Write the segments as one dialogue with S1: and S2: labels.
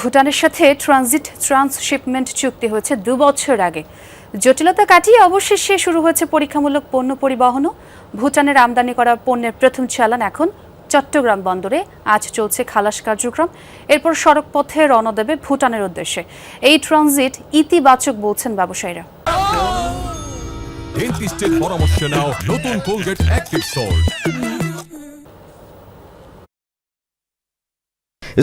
S1: ভুটানের সাথে transit transshipment চুক্তি হয়েছে দু বছর আগে। জটিলতা কাটিয়ে অবশেষে শুরু হয়েছে পরীক্ষামূলক পণ্য পরিবহনও। ভুটানের আমদানি করা পণ্যের প্রথম চালান এখন চট্টগ্রাম বন্দরে। আজ চলছে খালাস কার্যক্রম। এরপর সড়ক পথে রওনা দেবে ভুটানের উদ্দেশ্যে। এই ট্রানজিট ইতিবাচক বলছেন ব্যবসায়ীরা।
S2: ডেন্টিস্টের পরামর্শ নাও নতুন কোলগেট অ্যাক্টিভ সল্ট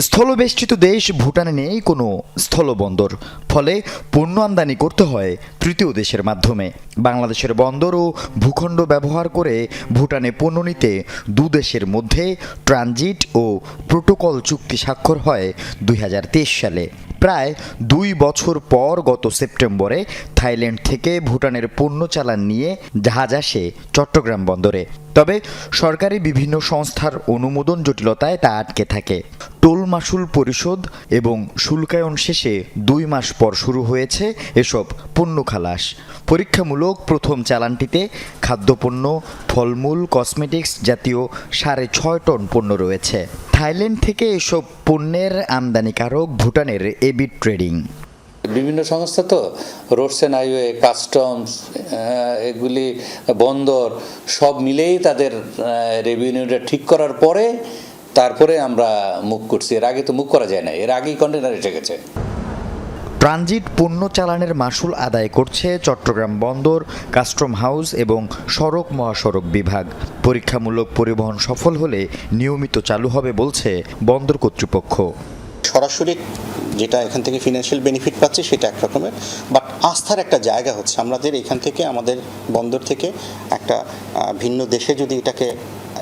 S3: স্থলবেষ্টিত দেশ ভুটানে নেই কোনো স্থলবন্দর। ফলে পণ্য আমদানি করতে হয় তৃতীয় দেশের মাধ্যমে। বাংলাদেশের বন্দর ও ভূখণ্ড ব্যবহার করে ভুটানে পণ্য নিতে দু দেশের মধ্যে ট্রানজিট ও প্রোটোকল চুক্তি স্বাক্ষর হয় দুই হাজার তেইশ সালে। প্রায় দুই বছর পর গত সেপ্টেম্বরে থাইল্যান্ড থেকে ভুটানের পণ্য চালান নিয়ে জাহাজ আসে চট্টগ্রাম বন্দরে। তবে সরকারি বিভিন্ন সংস্থার অনুমোদন জটিলতায় তা আটকে থাকে। টোল মাসুল পরিশোধ এবং শুল্কায়ন শেষে দুই মাস পর শুরু হয়েছে এসব পণ্য খালাস। পরীক্ষামূলক প্রথম চালানটিতে খাদ্যপণ্য, ফলমূল, কসমেটিক্স জাতীয় সাড়ে ছয় টন পণ্য রয়েছে। থাইল্যান্ড থেকে এসব পণ্যের আমদানিকারক ভুটানের এবিট ট্রেডিং।
S4: বিভিন্ন সংস্থা তো রোডস অ্যান্ড হাইওয়ে কাস্টমস এগুলি বন্দর সব মিলেই তাদের রেভিনিউটা ঠিক করার পরে তারপরে আমরা মুখ করছি। এর আগে তো মুখ করা যায় না এর আগেই কন্টেনার এসে গেছে।
S3: ট্রানজিট পণ্য চালানের মাসুল আদায় করছে চট্টগ্রাম বন্দর কাস্টম হাউস এবং সড়ক মহাসড়ক বিভাগ। পরীক্ষামূলক পরিবহন সফল হলে নিয়মিত চালু হবে বলছে বন্দর কর্তৃপক্ষ।
S5: সরাসরি যেটা এখান থেকে ফিনান্সিয়াল বেনিফিট পাচ্ছে সেটা এক রকমের। বাট আস্থার একটা জায়গা হচ্ছে আমাদের এখান থেকে আমাদের বন্দর থেকে একটা ভিন্ন দেশে যদি এটাকে,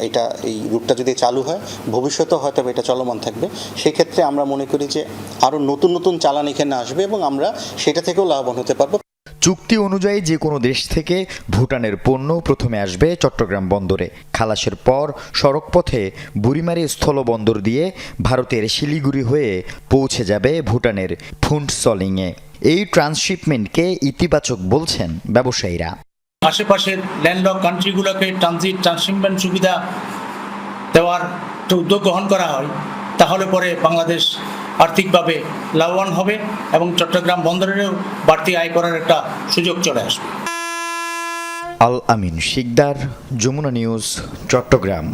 S5: এটা, এই রুটটা যদি চালু হয়, ভবিষ্যতেও হয়তো এটা চলমান থাকবে। সেক্ষেত্রে আমরা মনে করি যে আরও নতুন নতুন চালান এখানে আসবে এবং আমরা সেটা থেকেও লাভবান হতে পারব।
S3: চুক্তি অনুযায়ী যে কোনো দেশ থেকে ভুটানের পণ্য প্রথমে আসবে চট্টগ্রাম বন্দরে। খালাসের পর সড়কপথে বুড়িমারি স্থলবন্দর দিয়ে ভারতের শিলিগুড়ি হয়ে পৌঁছে যাবে ভুটানের ফুন্টসলিংয়ে। এই ট্রান্সশিপমেন্টকে ইতিবাচক বলছেন ব্যবসায়ীরা।
S6: আশেপাশের ল্যান্ডলক কান্ট্রিগুলোকে ট্রানজিট, ট্রান্সশিপমেন্ট সুবিধা দেওয়ার উদ্যোগ গ্রহণ করা হয়, তাহলে পরে বাংলাদেশ আর্থিকভাবে লাভবান হবে এবং চট্টগ্রাম বন্দরেরও বাড়তি আয় করার একটা সুযোগ চলে আসবে।
S3: আল আমিন, শিকদার, যমুনা নিউজ, চট্টগ্রাম।